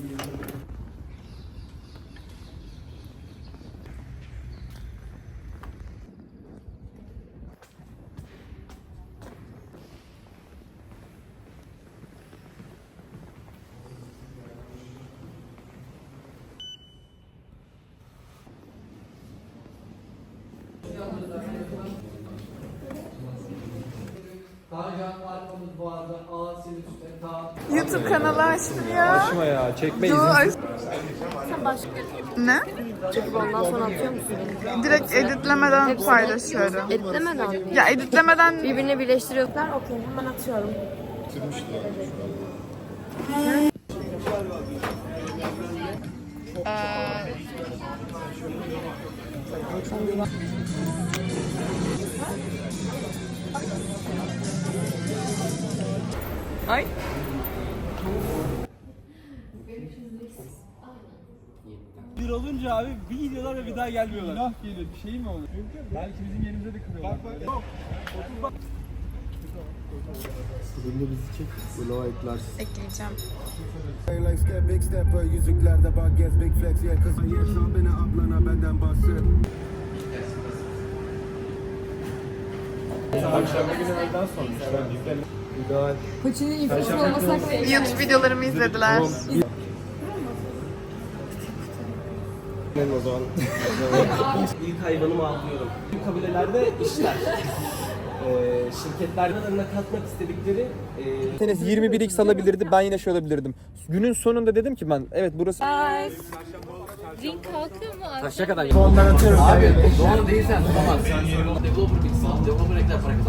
Daha can arkamız boğazda A sinüs eta YouTube kanalı açtım ya. Açma ya. Çekme Dur, izin. aç- Sen başka Ne? çekip ondan sonra atıyor musun? Direkt editlemeden paylaşıyorum. Editlemeden mi? Ya editlemeden Birbirine birleştiriyorlar. Okey hemen atıyorum. Ay. Bir olunca abi bir gidiyorlar ve bir daha gelmiyorlar. Günah geliyor. Bir şey mi olur? Belki bizim yerimize de kırıyorlar. Bak bak. Yok. Bugün de bizi çek. Bloğa eklersin. ekleyeceğim. Like step, big stepper, yüzüklerde bak gez big flex yeah kız Ayırsan beni ablana benden bahset günü öğleden sonra. İdeal. YouTube videolarımı izlediler. Benim o zaman. İlk hayvanımı avlıyorum. Bu kabilelerde işler. Ee, şirketler aralarına katmak istedikleri e... Tenesi 21x alabilirdi ben yine şey alabilirdim. Günün sonunda dedim ki ben evet burası Ring kalkıyor mu? Kaçta kadar? Ondan atıyorum. Abi Doğru değilsen tutamazsın. Developer bilsin. Developer ekler para kazanır.